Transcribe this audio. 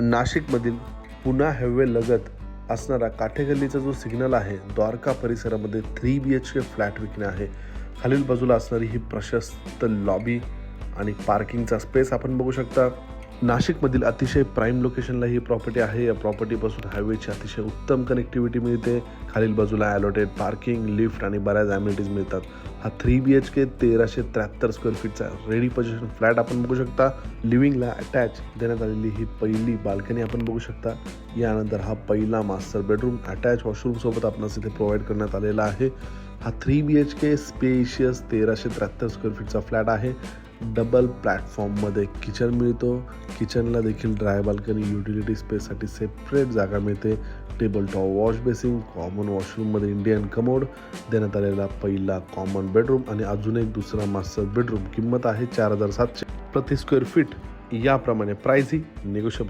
नाशिकमधील पुन्हा हायवे लगत असणारा काठेगल्लीचा जो सिग्नल आहे द्वारका परिसरामध्ये three B H K flat विकणे आहे. खालील बाजूला असणारी ही प्रशस्त लॉबी आणि पार्किंगचा स्पेस आपण बघू शकता. नाशिकमधील अतिशय प्राईम लोकेशनला ही प्रॉपर्टी आहे. या प्रॉपर्टीपासून हायवेची अतिशय उत्तम कनेक्टिव्हिटी मिळते. खालील बाजूला ॲलोटेड पार्किंग लिफ्ट आणि बऱ्याच ॲम्युनिटीज मिळतात. हा थ्री बी एच के तेराशे त्र्याहत्तर स्क्वेअर फीटचा रेडी पोझिशन फ्लॅट आपण बघू शकता. लिव्हिंगला अटॅच देण्यात आलेली ही पहिली बाल्कनी आपण बघू शकता. यानंतर हा पहिला मास्टर बेडरूम अटॅच वॉशरूमसोबत आपणास इथे प्रोव्हाइड करण्यात आलेला आहे. हा three B H K spacious तेराशे त्र्याहत्तर स्क्वेअर फीटचा फ्लॅट आहे. डबल प्लॅटफॉर्ममध्ये किचन मिळतो. किचनला देखील ड्राय बाल्कनी युटिलिटी स्पेससाठी सेपरेट जागा मिळते. Table top wash basin common वॉशरूममध्ये Indian commode. देण्यात आलेला पहिला कॉमन बेडरूम आणि अजून एक दुसरा मास्टर बेडरूम किंमत आहे चार हजार सातशे. प्रति स्क्वेअर फीट याप्रमाणे प्राईज ही निगोशिएबल